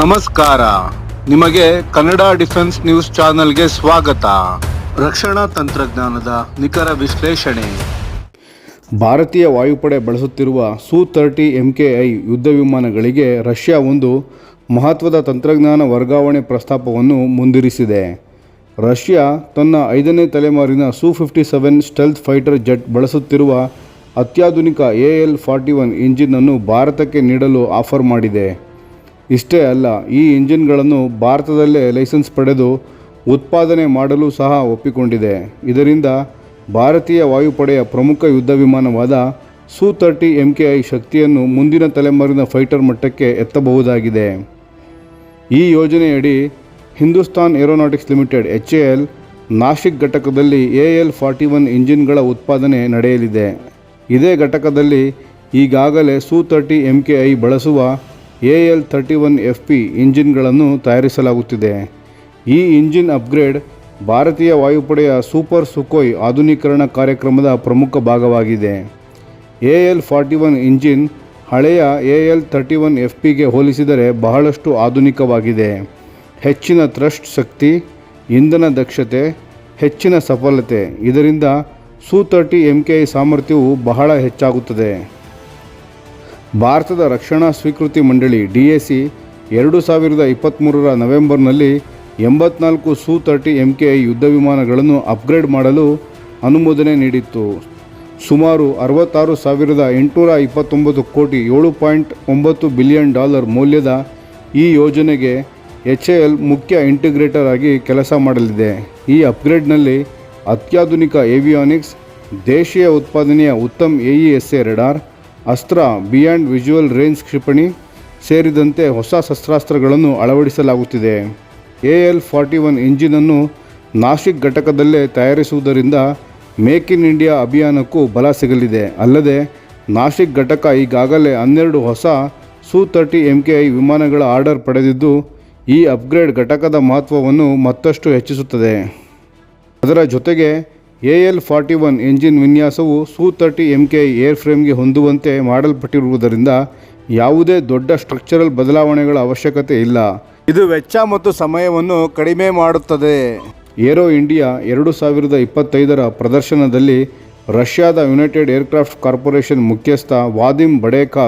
ನಮಸ್ಕಾರ. ನಿಮಗೆ Kannada defence news ಚಾನೆಲ್ಗೆ ಸ್ವಾಗತ. ರಕ್ಷಣಾ ತಂತ್ರಜ್ಞಾನದ ನಿಖರ ವಿಶ್ಲೇಷಣೆ. ಭಾರತೀಯ ವಾಯುಪಡೆ ಬಳಸುತ್ತಿರುವ ಸು ತರ್ಟಿ ಎಂ ಕೆ ಐ ಯುದ್ಧ ವಿಮಾನಗಳಿಗೆ ರಷ್ಯಾ ಒಂದು ಮಹತ್ವದ ತಂತ್ರಜ್ಞಾನ ವರ್ಗಾವಣೆ ಪ್ರಸ್ತಾಪವನ್ನು ಮುಂದಿರಿಸಿದೆ. ರಷ್ಯಾ ತನ್ನ ಐದನೇ ತಲೆಮಾರಿನ Su fifty seven stealth fighter jet ಬಳಸುತ್ತಿರುವ ಅತ್ಯಾಧುನಿಕ ಎ ಎಲ್ ಫಾರ್ಟಿ ಒನ್ ಇಂಜಿನನ್ನು ಭಾರತಕ್ಕೆ ನೀಡಲು ಆಫರ್ ಮಾಡಿದೆ. ಇಷ್ಟೇ ಅಲ್ಲ, ಈ ಇಂಜಿನ್ಗಳನ್ನು ಭಾರತದಲ್ಲೇ ಲೈಸೆನ್ಸ್ ಪಡೆದು ಉತ್ಪಾದನೆ ಮಾಡಲು ಸಹ ಒಪ್ಪಿಕೊಂಡಿದೆ. ಇದರಿಂದ ಭಾರತೀಯ ವಾಯುಪಡೆಯ ಪ್ರಮುಖ ಯುದ್ಧ ವಿಮಾನವಾದ ಸು ತರ್ಟಿ ಎಂ ಕೆ ಐ ಶಕ್ತಿಯನ್ನು ಮುಂದಿನ ತಲೆಮಾರಿನ ಫೈಟರ್ ಮಟ್ಟಕ್ಕೆ ಎತ್ತಬಹುದಾಗಿದೆ. ಈ ಯೋಜನೆಯಡಿ Hindustan Aeronautics Limited, H A L, Nashik ಘಟಕದಲ್ಲಿ ಎ ಎಲ್ ಫಾರ್ಟಿ ಒನ್ ಇಂಜಿನ್ಗಳ ಉತ್ಪಾದನೆ ನಡೆಯಲಿದೆ. ಇದೇ ಘಟಕದಲ್ಲಿ ಈಗಾಗಲೇ Su thirty M K I ಬಳಸುವ A L thirty one F P ಇಂಜಿನ್ಗಳನ್ನು ತಯಾರಿಸಲಾಗುತ್ತಿದೆ. ಈ ಇಂಜಿನ್ ಅಪ್ಗ್ರೇಡ್ ಭಾರತೀಯ ವಾಯುಪಡೆಯ ಸೂಪರ್ ಸುಕೋಯ್ ಆಧುನೀಕರಣ ಕಾರ್ಯಕ್ರಮದ ಪ್ರಮುಖ ಭಾಗವಾಗಿದೆ. A L forty one engine ಹಳೆಯ A L thirty one F ಪಿಗೆ ಹೋಲಿಸಿದರೆ ಬಹಳಷ್ಟು ಆಧುನಿಕವಾಗಿದೆ. ಹೆಚ್ಚಿನ ಥ್ರಸ್ಟ್ ಶಕ್ತಿ, ಇಂಧನ ದಕ್ಷತೆ, ಹೆಚ್ಚಿನ ಸಫಲತೆ, ಇದರಿಂದ ಸು ತರ್ಟಿ ಎಂ ಕೆ ಸಾಮರ್ಥ್ಯವು ಬಹಳ ಹೆಚ್ಚಾಗುತ್ತದೆ. ಭಾರತದ ರಕ್ಷಣಾ ಸ್ವೀಕೃತಿ ಮಂಡಳಿ ಡಿ ಎ ಸಿ ಎರಡು ಸಾವಿರದ ಇಪ್ಪತ್ತ್ಮೂರರ ನವೆಂಬರ್ನಲ್ಲಿ ಎಂಬತ್ನಾಲ್ಕು ಸು ತರ್ಟಿ ಎಂ ಕೆ ಐ ಯುದ್ಧ ವಿಮಾನಗಳನ್ನು ಅಪ್ಗ್ರೇಡ್ ಮಾಡಲು ಅನುಮೋದನೆ ನೀಡಿತ್ತು. ಸುಮಾರು ಅರವತ್ತಾರು ಸಾವಿರದ ಎಂಟುನೂರ ಇಪ್ಪತ್ತೊಂಬತ್ತು ಕೋಟಿ ಏಳು ಪಾಯಿಂಟ್ ಒಂಬತ್ತು ಬಿಲಿಯನ್ ಡಾಲರ್ ಮೌಲ್ಯದ ಈ ಯೋಜನೆಗೆ ಎಚ್ ಎ ಎಲ್ ಮುಖ್ಯ ಇಂಟಿಗ್ರೇಟರ್ ಆಗಿ ಕೆಲಸ ಮಾಡಲಿದೆ. ಈ ಅಪ್ಗ್ರೇಡ್ನಲ್ಲಿ ಅತ್ಯಾಧುನಿಕ ಏವಿಯಾನಿಕ್ಸ್, ದೇಶೀಯ ಉತ್ಪಾದನೆಯ Uttam A E S A radar Astra, beyond, visual, range ಕ್ಷಿಪಣಿ ಸೇರಿದಂತೆ ಹೊಸ ಶಸ್ತ್ರಾಸ್ತ್ರಗಳನ್ನು ಅಳವಡಿಸಲಾಗುತ್ತಿದೆ. ಎ ಎಲ್ ಫಾರ್ಟಿ ಒನ್ ಇಂಜಿನನ್ನು ನಾಶಿಕ್ ಘಟಕದಲ್ಲೇ ತಯಾರಿಸುವುದರಿಂದ ಮೇಕ್ ಇನ್ ಇಂಡಿಯಾ ಅಭಿಯಾನಕ್ಕೂ ಬಲ ಸಿಗಲಿದೆ. ಅಲ್ಲದೆ ನಾಶಿಕ್ ಘಟಕ ಈಗಾಗಲೇ ಹನ್ನೆರಡು ಹೊಸ Su thirty M K I ವಿಮಾನಗಳ ಆರ್ಡರ್ ಪಡೆದಿದ್ದು, ಈ ಅಪ್ಗ್ರೇಡ್ ಘಟಕದ ಮಹತ್ವವನ್ನು ಮತ್ತಷ್ಟು ಹೆಚ್ಚಿಸುತ್ತದೆ. ಅದರ ಜೊತೆಗೆ A L forty one engine ವಿನ್ಯಾಸವು Su thirty M K air ಫ್ರೇಮ್ಗೆ ಹೊಂದುವಂತೆ ಮಾಡಲ್ಪಟ್ಟಿರುವುದರಿಂದ ಯಾವುದೇ ದೊಡ್ಡ ಸ್ಟ್ರಕ್ಚರಲ್ ಬದಲಾವಣೆಗಳ ಅವಶ್ಯಕತೆ ಇಲ್ಲ. ಇದು ವೆಚ್ಚ ಮತ್ತು ಸಮಯವನ್ನು ಕಡಿಮೆ ಮಾಡುತ್ತದೆ. ಏರೋ ಇಂಡಿಯಾ ಎರಡು ಸಾವಿರದ ಇಪ್ಪತ್ತೈದರ ಪ್ರದರ್ಶನದಲ್ಲಿ ರಷ್ಯಾದ ಯುನೈಟೆಡ್ ಏರ್ಕ್ರಾಫ್ಟ್ ಕಾರ್ಪೊರೇಷನ್ ಮುಖ್ಯಸ್ಥ ವಾದಿಮ್ ಬಡೇಕಾ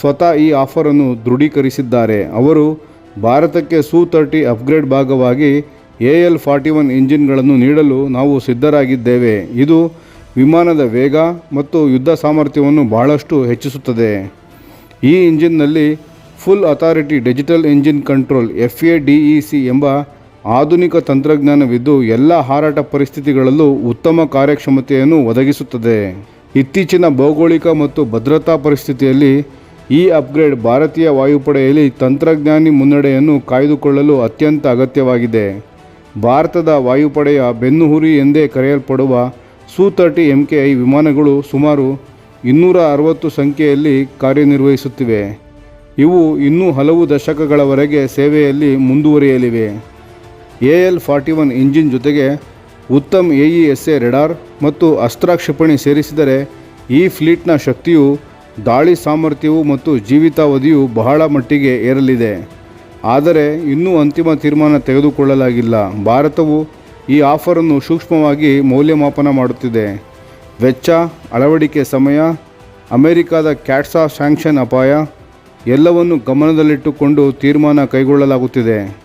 ಸ್ವತಃ ಈ ಆಫರನ್ನು ದೃಢೀಕರಿಸಿದ್ದಾರೆ. ಅವರು ಭಾರತಕ್ಕೆ ಸು ತರ್ಟಿ ಅಪ್ಗ್ರೇಡ್ ಭಾಗವಾಗಿ ಎ ಎಲ್ ಫಾರ್ಟಿ ಒನ್ ಇಂಜಿನ್ಗಳನ್ನು ನೀಡಲು ನಾವು ಸಿದ್ಧರಾಗಿದ್ದೇವೆ. ಇದು ವಿಮಾನದ ವೇಗ ಮತ್ತು ಯುದ್ಧ ಸಾಮರ್ಥ್ಯವನ್ನು ಬಹಳಷ್ಟು ಹೆಚ್ಚಿಸುತ್ತದೆ. ಈ ಇಂಜಿನ್ನಲ್ಲಿ full authority digital engine control F A D E C ಎಂಬ ಆಧುನಿಕ ತಂತ್ರಜ್ಞಾನವಿದ್ದು ಎಲ್ಲ ಹಾರಾಟ ಪರಿಸ್ಥಿತಿಗಳಲ್ಲೂ ಉತ್ತಮ ಕಾರ್ಯಕ್ಷಮತೆಯನ್ನು ಒದಗಿಸುತ್ತದೆ. ಇತ್ತೀಚಿನ ಭೌಗೋಳಿಕ ಮತ್ತು ಭದ್ರತಾ ಪರಿಸ್ಥಿತಿಯಲ್ಲಿ ಈ ಅಪ್ಗ್ರೇಡ್ ಭಾರತೀಯ ವಾಯುಪಡೆಯಲ್ಲಿ ತಂತ್ರಜ್ಞಾನಿ ಮುನ್ನಡೆಯನ್ನು ಕಾಯ್ದುಕೊಳ್ಳಲು ಅತ್ಯಂತ ಅಗತ್ಯವಾಗಿದೆ. ಭಾರತದ ವಾಯುಪಡೆಯ ಬೆನ್ನುಹುರಿ ಎಂದೇ ಕರೆಯಲ್ಪಡುವ ಸು ತರ್ಟಿ ಎಂ ಕೆ ಐ ವಿಮಾನಗಳು ಸುಮಾರು ಇನ್ನೂರ ಅರವತ್ತು ಸಂಖ್ಯೆಯಲ್ಲಿ ಕಾರ್ಯನಿರ್ವಹಿಸುತ್ತಿವೆ. ಇವು ಇನ್ನೂ ಹಲವು ದಶಕಗಳವರೆಗೆ ಸೇವೆಯಲ್ಲಿ ಮುಂದುವರಿಯಲಿವೆ. A L forty one engine ಜೊತೆಗೆ Uttam A E S A radar ಮತ್ತು ಅಸ್ತ್ರ ಕ್ಷಿಪಣಿ ಸೇರಿಸಿದರೆ ಈ ಫ್ಲೀಟ್ನ ಶಕ್ತಿಯು ದಾಳಿ ಸಾಮರ್ಥ್ಯವು ಮತ್ತು ಜೀವಿತಾವಧಿಯು ಬಹಳ ಮಟ್ಟಿಗೆ ಏರಲಿದೆ. ಆದರೆ ಇನ್ನೂ ಅಂತಿಮ ತೀರ್ಮಾನ ತೆಗೆದುಕೊಳ್ಳಲಾಗಿಲ್ಲ. ಭಾರತವು ಈ ಆಫರನ್ನು ಸೂಕ್ಷ್ಮವಾಗಿ ಮೌಲ್ಯಮಾಪನ ಮಾಡುತ್ತಿದೆ. ವೆಚ್ಚ, ಅಳವಡಿಕೆ ಸಮಯ, ಅಮೆರಿಕದ ಕ್ಯಾಟ್ಸಾ ಸ್ಯಾಂಕ್ಷನ್ ಅಪಾಯ ಎಲ್ಲವನ್ನು ಗಮನದಲ್ಲಿಟ್ಟುಕೊಂಡು ತೀರ್ಮಾನ ಕೈಗೊಳ್ಳಲಾಗುತ್ತಿದೆ.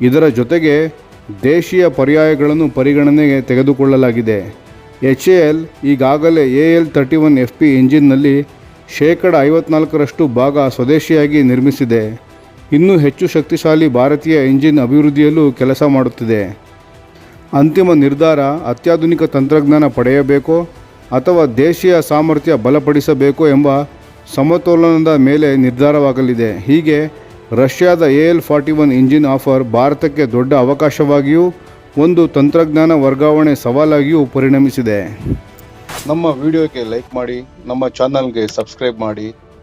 ಇದರ ಜೊತೆಗೆ ದೇಶೀಯ ಪರ್ಯಾಯಗಳನ್ನು ಪರಿಗಣನೆಗೆ ತೆಗೆದುಕೊಳ್ಳಲಾಗಿದೆ. ಎಚ್ ಎ ಎಲ್, ಈಗಾಗಲೇ A L thirty one F P ಇಂಜಿನ್ನಲ್ಲಿ ಶೇಕಡ ಐವತ್ನಾಲ್ಕರಷ್ಟು ಭಾಗ ಸ್ವದೇಶಿಯಾಗಿ ನಿರ್ಮಿಸಿದೆ. ಇನ್ನೂ ಹೆಚ್ಚು ಶಕ್ತಿಶಾಲಿ ಭಾರತೀಯ ಇಂಜಿನ್ ಅಭಿವೃದ್ಧಿಯಲ್ಲೂ ಕೆಲಸ ಮಾಡುತ್ತಿದೆ. ಅಂತಿಮ ನಿರ್ಧಾರ ಅತ್ಯಾಧುನಿಕ ತಂತ್ರಜ್ಞಾನ ಪಡೆಯಬೇಕೋ ಅಥವಾ ದೇಶೀಯ ಸಾಮರ್ಥ್ಯ ಬಲಪಡಿಸಬೇಕೋ ಎಂಬ ಸಮತೋಲನದ ಮೇಲೆ ನಿರ್ಧಾರವಾಗಲಿದೆ. ಹೀಗೆ ರಷ್ಯಾದ A L forty one engine offer ಭಾರತಕ್ಕೆ ದೊಡ್ಡ ಅವಕಾಶವಾಗಿಯೂ ಒಂದು ತಂತ್ರಜ್ಞಾನ ವರ್ಗಾವಣೆ ಸವಾಲಾಗಿಯೂ ಪರಿಣಮಿಸಿದೆ. ನಮ್ಮ ವಿಡಿಯೋಗೆ ಲೈಕ್ ಮಾಡಿ, ನಮ್ಮ ಚಾನಲ್ಗೆ ಸಬ್ಸ್ಕ್ರೈಬ್ ಮಾಡಿ.